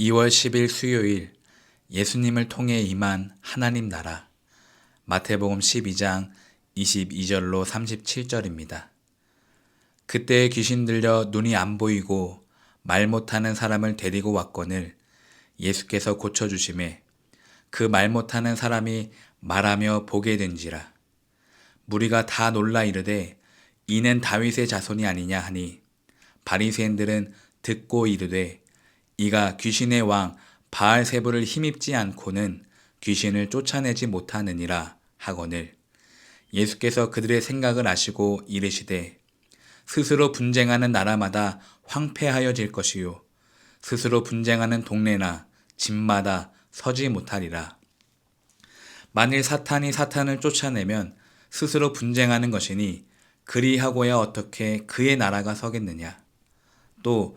2월 10일 수요일 예수님을 통해 임한 하나님 나라 마태복음 12장 22절로 37절입니다. 그때 귀신 들려 눈이 안 보이고 말 못하는 사람을 데리고 왔거늘 예수께서 고쳐주심에 그 말 못하는 사람이 말하며 보게 된지라 무리가 다 놀라 이르되 이는 다윗의 자손이 아니냐 하니 바리새인들은 듣고 이르되 이가 귀신의 왕 바알세부를 힘입지 않고는 귀신을 쫓아내지 못하느니라 하거늘. 예수께서 그들의 생각을 아시고 이르시되 스스로 분쟁하는 나라마다 황폐하여질 것이요. 스스로 분쟁하는 동네나 집마다 서지 못하리라. 만일 사탄이 사탄을 쫓아내면 스스로 분쟁하는 것이니 그리하고야 어떻게 그의 나라가 서겠느냐? 또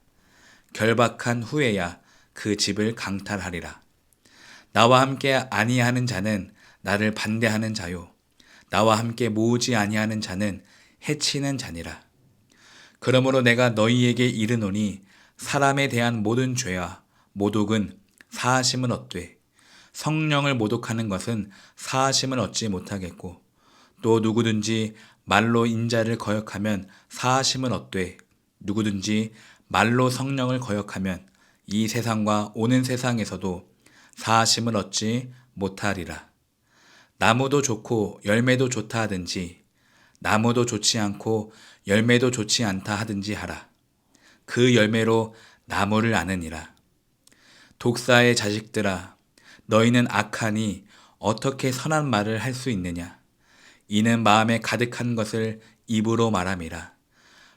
결박한 후에야 그 집을 강탈하리라. 나와 함께 아니하는 자는 나를 반대하는 자요. 나와 함께 모으지 아니하는 자는 해치는 자니라. 그러므로 내가 너희에게 이르노니 사람에 대한 모든 죄와 모독은 사하심을 얻되 성령을 모독하는 것은 사하심을 얻지 못하겠고 또 누구든지 말로 인자를 거역하면 사하심을 얻되 누구든지 말로 성령을 거역하면 이 세상과 오는 세상에서도 사하심을 얻지 못하리라. 나무도 좋고 열매도 좋다 하든지 나무도 좋지 않고 열매도 좋지 않다 하든지 하라. 그 열매로 나무를 아느니라. 독사의 자식들아, 너희는 악하니 어떻게 선한 말을 할 수 있느냐? 이는 마음에 가득한 것을 입으로 말함이라.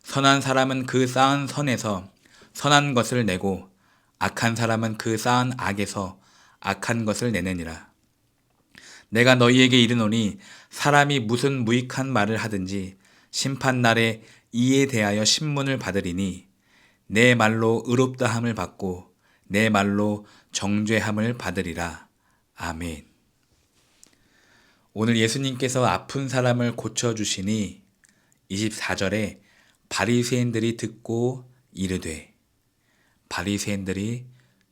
선한 사람은 그 쌓은 선에서 선한 것을 내고 악한 사람은 그 쌓은 악에서 악한 것을 내느니라. 내가 너희에게 이르노니 사람이 무슨 무익한 말을 하든지 심판 날에 이에 대하여 신문을 받으리니 내 말로 의롭다함을 받고 내 말로 정죄함을 받으리라. 아멘. 오늘 예수님께서 아픈 사람을 고쳐 주시니 24절에 바리새인들이 듣고 이르되 바리새인들이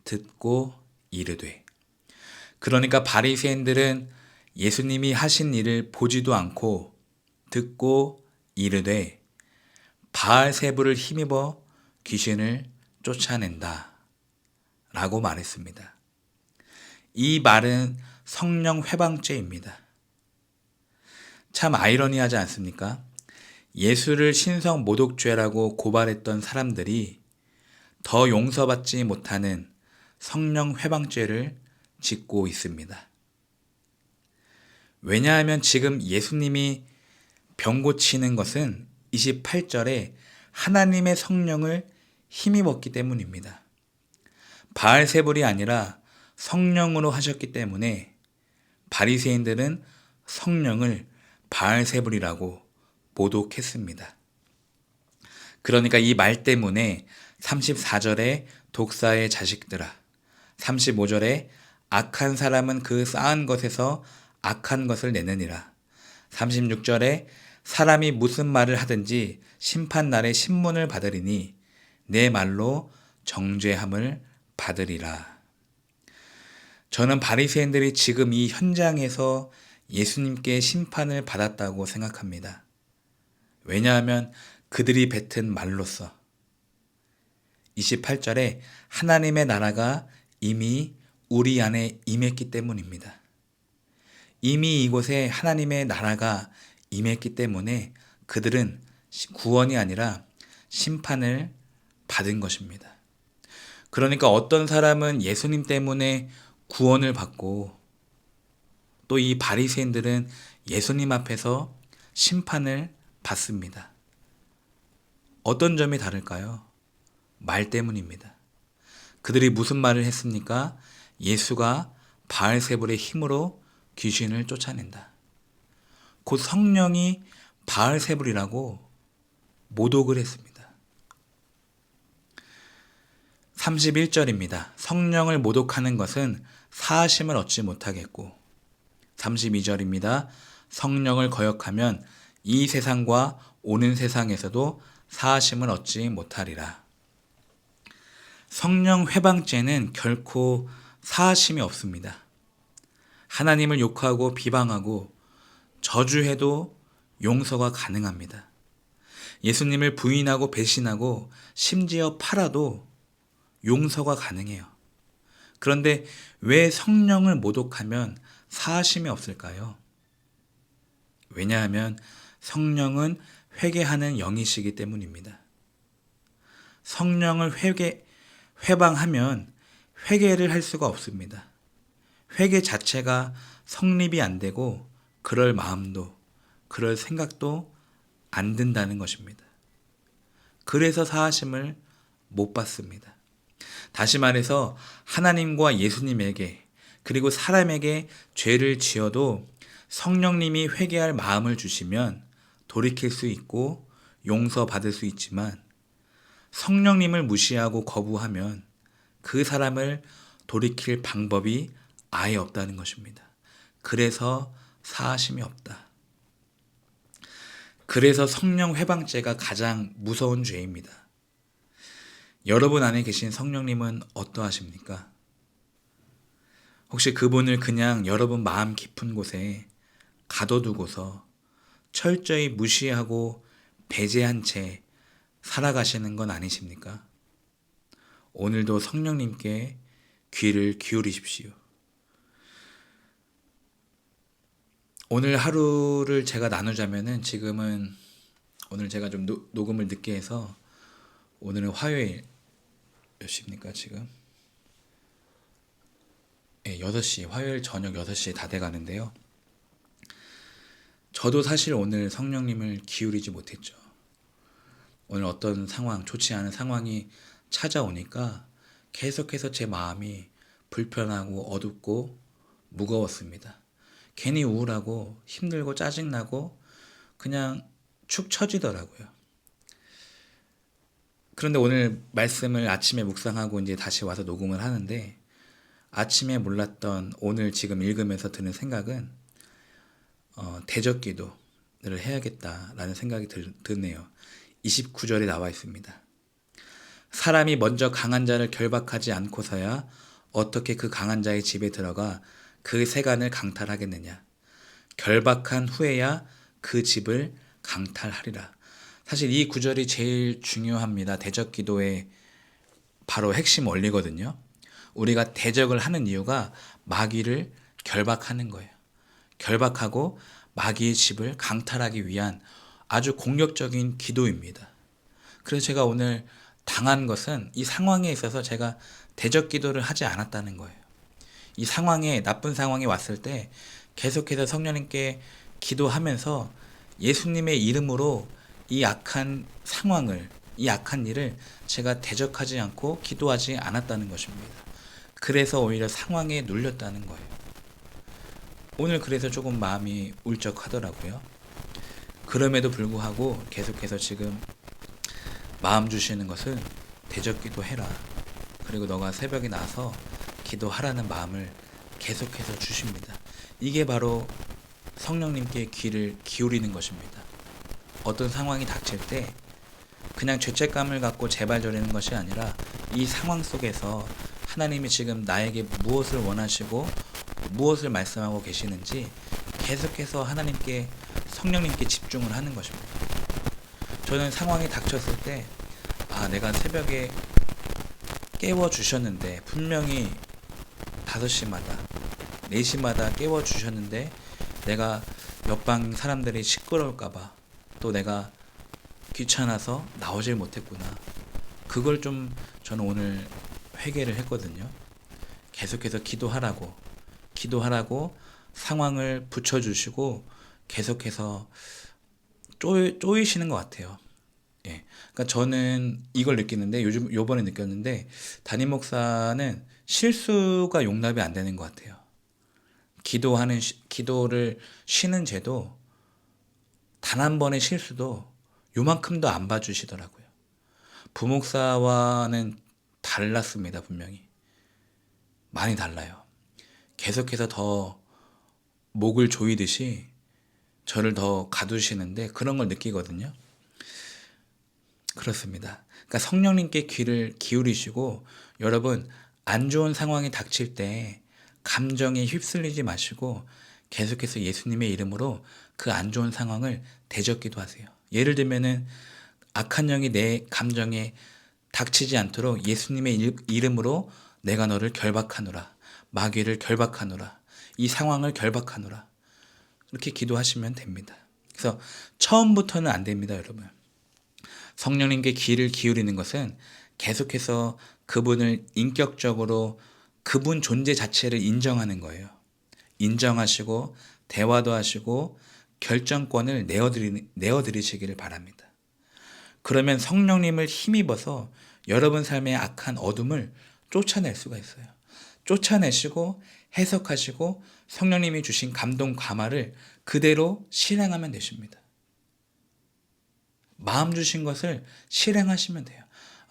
듣고 이르되 그러니까 바리새인들은 예수님이 하신 일을 보지도 않고 듣고 이르되 바알세부를 힘입어 귀신을 쫓아낸다 라고 말했습니다. 이 말은 성령 회방죄입니다. 참 아이러니하지 않습니까? 예수를 신성 모독죄라고 고발했던 사람들이 더 용서받지 못하는 성령 회방죄를 짓고 있습니다. 왜냐하면 지금 예수님이 병 고치는 것은 28절에 하나님의 성령을 힘입었기 때문입니다. 바알세불이 아니라 성령으로 하셨기 때문에 바리새인들은 성령을 바알세불이라고 모독했습니다. 그러니까 이 말 때문에 34절에 독사의 자식들아, 35절에 악한 사람은 그 쌓은 것에서 악한 것을 내느니라. 36절에 사람이 무슨 말을 하든지 심판 날에 신문을 받으리니 내 말로 정죄함을 받으리라. 저는 바리새인들이 지금 이 현장에서 예수님께 심판을 받았다고 생각합니다. 왜냐하면 그들이 뱉은 말로써 28절에 하나님의 나라가 이미 우리 안에 임했기 때문입니다. 이미 이곳에 하나님의 나라가 임했기 때문에 그들은 구원이 아니라 심판을 받은 것입니다. 그러니까 어떤 사람은 예수님 때문에 구원을 받고 또 이 바리새인들은 예수님 앞에서 심판을 받습니다. 어떤 점이 다를까요? 말 때문입니다. 그들이 무슨 말을 했습니까? 예수가 바알세불의 힘으로 귀신을 쫓아낸다. 곧 성령이 바알세불이라고 모독을 했습니다. 31절입니다. 성령을 모독하는 것은 사하심을 얻지 못하겠고 32절입니다. 성령을 거역하면 이 세상과 오는 세상에서도 사하심을 얻지 못하리라. 성령 회방죄는 결코 사하심이 없습니다. 하나님을 욕하고 비방하고 저주해도 용서가 가능합니다. 예수님을 부인하고 배신하고 심지어 팔아도 용서가 가능해요. 그런데 왜 성령을 모독하면 사하심이 없을까요? 왜냐하면 성령은 회개하는 영이시기 때문입니다. 성령을 회개, 회방하면 회개를 할 수가 없습니다. 회개 자체가 성립이 안 되고 그럴 마음도 그럴 생각도 안 든다는 것입니다. 그래서 사하심을 못 받습니다. 다시 말해서 하나님과 예수님에게 그리고 사람에게 죄를 지어도 성령님이 회개할 마음을 주시면 돌이킬 수 있고 용서받을 수 있지만 성령님을 무시하고 거부하면 그 사람을 돌이킬 방법이 아예 없다는 것입니다. 그래서 사하심이 없다. 그래서 성령 회방죄가 가장 무서운 죄입니다. 여러분 안에 계신 성령님은 어떠하십니까? 혹시 그분을 그냥 여러분 마음 깊은 곳에 가둬두고서 철저히 무시하고 배제한 채 살아가시는 건 아니십니까? 오늘도 성령님께 귀를 기울이십시오. 오늘 하루를 제가 나누자면은 지금은 오늘 제가 좀 노, 녹음을 늦게 해서 오늘은 화요일 몇 시입니까 지금? 예, 6시 화요일 저녁 6시에 다 돼가는데요. 저도 사실 오늘 성령님을 기울이지 못했죠. 오늘 어떤 상황, 좋지 않은 상황이 찾아오니까 계속해서 제 마음이 불편하고 어둡고 무거웠습니다. 괜히 우울하고 힘들고 짜증나고 그냥 축 처지더라고요. 그런데 오늘 말씀을 아침에 묵상하고 이제 다시 와서 녹음을 하는데 아침에 몰랐던 오늘 지금 읽으면서 드는 생각은 어, 대적 기도를 해야겠다라는 생각이 들, 드네요. 29절에 나와 있습니다. 사람이 먼저 강한 자를 결박하지 않고서야 어떻게 그 강한 자의 집에 들어가 그 세간을 강탈하겠느냐. 결박한 후에야 그 집을 강탈하리라. 사실 이 구절이 제일 중요합니다. 대적 기도의 바로 핵심 원리거든요. 우리가 대적을 하는 이유가 마귀를 결박하는 거예요. 결박하고 마귀의 집을 강탈하기 위한 아주 공격적인 기도입니다. 그래서 제가 오늘 당한 것은 이 상황에 있어서 제가 대적 기도를 하지 않았다는 거예요. 이 상황에 나쁜 상황이 왔을 때 계속해서 성령님께 기도하면서 예수님의 이름으로 이 악한 상황을 이 악한 일을 제가 대적하지 않고 기도하지 않았다는 것입니다. 그래서 오히려 상황에 눌렸다는 거예요. 오늘 그래서 조금 마음이 울적하더라고요. 그럼에도 불구하고 계속해서 지금 마음 주시는 것은 대적 기도 해라. 그리고 너가 새벽에 나서 기도하라는 마음을 계속해서 주십니다. 이게 바로 성령님께 귀를 기울이는 것입니다. 어떤 상황이 닥칠 때 그냥 죄책감을 갖고 재발저리는 것이 아니라 이 상황 속에서 하나님이 지금 나에게 무엇을 원하시고 무엇을 말씀하고 계시는지 계속해서 하나님께 성령님께 집중을 하는 것입니다. 저는 상황이 닥쳤을 때 아, 내가 새벽에 깨워 주셨는데 분명히 5시마다 4시마다 깨워 주셨는데 내가 옆방 사람들이 시끄러울까봐 또 내가 귀찮아서 나오질 못했구나. 그걸 좀 저는 오늘 회개를 했거든요. 계속해서 기도하라고, 기도하라고 상황을 붙여주시고 계속해서 쪼이, 쪼이시는 것 같아요. 예. 그러니까 저는 이걸 느끼는데 요즘 요번에 느꼈는데 담임 목사는 실수가 용납이 안 되는 것 같아요. 기도하는 시- 기도를 쉬는 제도 단 한 번의 실수도 요만큼도 안 봐주시더라고요. 부목사와는 달랐습니다, 분명히. 많이 달라요. 계속해서 더 목을 조이듯이 저를 더 가두시는데 그런 걸 느끼거든요. 그렇습니다. 그러니까 성령님께 귀를 기울이시고 여러분 안 좋은 상황이 닥칠 때 감정에 휩쓸리지 마시고 계속해서 예수님의 이름으로 그 안 좋은 상황을 대적기도 하세요. 예를 들면은 악한 영이 내 감정에 닥치지 않도록 예수님의 일- 이름으로 내가 너를 결박하노라. 마귀를 결박하노라. 이 상황을 결박하노라. 이렇게 기도하시면 됩니다. 그래서 처음부터는 안 됩니다, 여러분. 성령님께 귀를 기울이는 것은 계속해서 그분을 인격적으로 그분 존재 자체를 인정하는 거예요. 인정하시고 대화도 하시고 결정권을 내어드리, 내어드리시기를 바랍니다. 그러면 성령님을 힘입어서 여러분 삶의 악한 어둠을 쫓아낼 수가 있어요. 쫓아내시고 해석하시고 성령님이 주신 감동 감화를 그대로 실행하면 되십니다. 마음 주신 것을 실행하시면 돼요.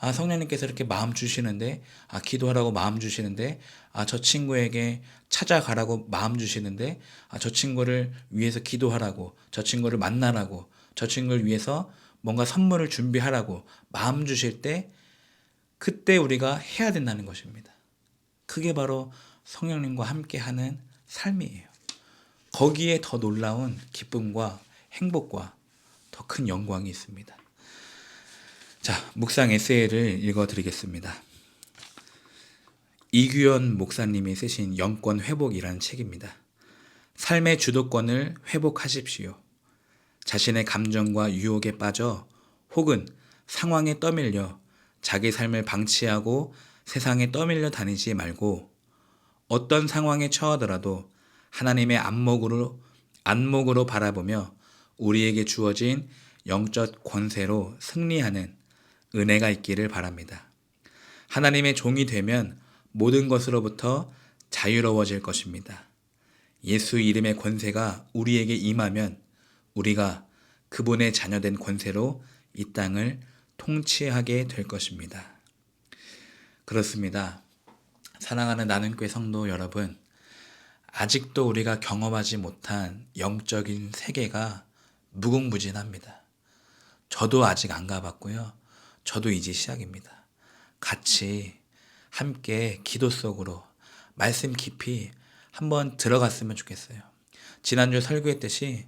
아, 성령님께서 이렇게 마음 주시는데, 아, 기도하라고 마음 주시는데, 아, 저 친구에게 찾아가라고 마음 주시는데, 아, 저 친구를 위해서 기도하라고, 저 친구를 만나라고, 저 친구를 위해서 뭔가 선물을 준비하라고 마음 주실 때, 그때 우리가 해야 된다는 것입니다. 그게 바로 성령님과 함께 하는 삶이에요. 거기에 더 놀라운 기쁨과 행복과 더 큰 영광이 있습니다. 자, 묵상 에세이를 읽어 드리겠습니다. 이규현 목사님이 쓰신 영권 회복이라는 책입니다. 삶의 주도권을 회복하십시오. 자신의 감정과 유혹에 빠져 혹은 상황에 떠밀려 자기 삶을 방치하고 세상에 떠밀려 다니지 말고 어떤 상황에 처하더라도 하나님의 안목으로 안목으로 바라보며 우리에게 주어진 영적 권세로 승리하는 은혜가 있기를 바랍니다. 하나님의 종이 되면 모든 것으로부터 자유로워질 것입니다. 예수 이름의 권세가 우리에게 임하면 우리가 그분의 자녀된 권세로 이 땅을 통치하게 될 것입니다. 그렇습니다. 사랑하는 나는교회 성도 여러분, 아직도 우리가 경험하지 못한 영적인 세계가 무궁무진합니다. 저도 아직 안 가봤고요. 저도 이제 시작입니다. 같이 함께 기도 속으로 말씀 깊이 한번 들어갔으면 좋겠어요. 지난주 설교했듯이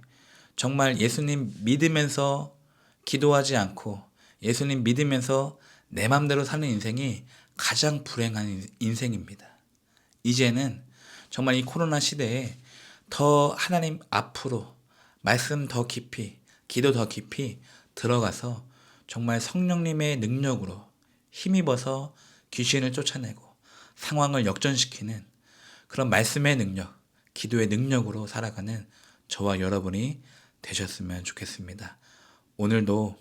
정말 예수님 믿으면서 기도하지 않고 예수님 믿으면서 내 맘대로 사는 인생이 가장 불행한 인생입니다. 이제는 정말 이 코로나 시대에 더 하나님 앞으로 말씀 더 깊이, 기도 더 깊이 들어가서 정말 성령님의 능력으로 힘입어서 귀신을 쫓아내고 상황을 역전시키는 그런 말씀의 능력, 기도의 능력으로 살아가는 저와 여러분이 되셨으면 좋겠습니다. 오늘도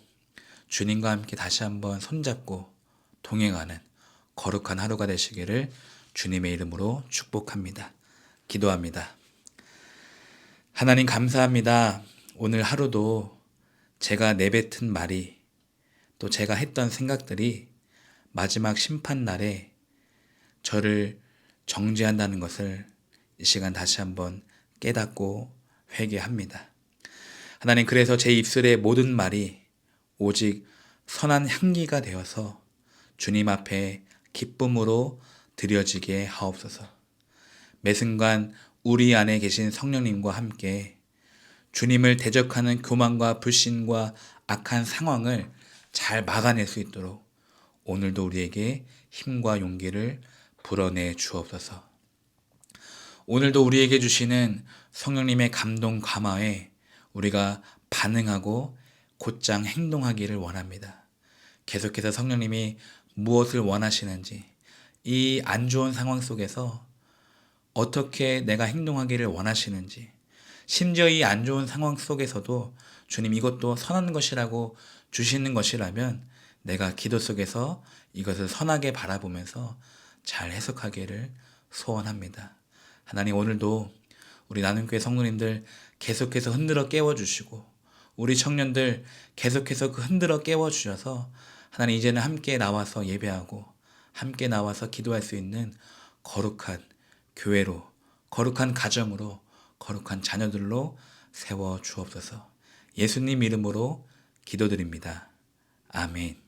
주님과 함께 다시 한번 손잡고 동행하는 거룩한 하루가 되시기를 주님의 이름으로 축복합니다. 기도합니다. 하나님 감사합니다. 오늘 하루도 제가 내뱉은 말이 또 제가 했던 생각들이 마지막 심판 날에 저를 정죄한다는 것을 이 시간 다시 한번 깨닫고 회개합니다. 하나님 그래서 제 입술의 모든 말이 오직 선한 향기가 되어서 주님 앞에 기쁨으로 드려지게 하옵소서. 매 순간 우리 안에 계신 성령님과 함께 주님을 대적하는 교만과 불신과 악한 상황을 잘 막아낼 수 있도록 오늘도 우리에게 힘과 용기를 불어내 주옵소서. 오늘도 우리에게 주시는 성령님의 감동 감화에 우리가 반응하고 곧장 행동하기를 원합니다. 계속해서 성령님이 무엇을 원하시는지 이 안 좋은 상황 속에서 어떻게 내가 행동하기를 원하시는지 심지어 이 안 좋은 상황 속에서도 주님 이것도 선한 것이라고 주시는 것이라면 내가 기도 속에서 이것을 선하게 바라보면서 잘 해석하기를 소원합니다. 하나님 오늘도 우리 나눔교회 성도님들 계속해서 흔들어 깨워주시고 우리 청년들 계속해서 그 흔들어 깨워주셔서 하나님 이제는 함께 나와서 예배하고 함께 나와서 기도할 수 있는 거룩한 교회로 거룩한 가정으로 거룩한 자녀들로 세워 주옵소서 예수님 이름으로 기도드립니다. 아멘.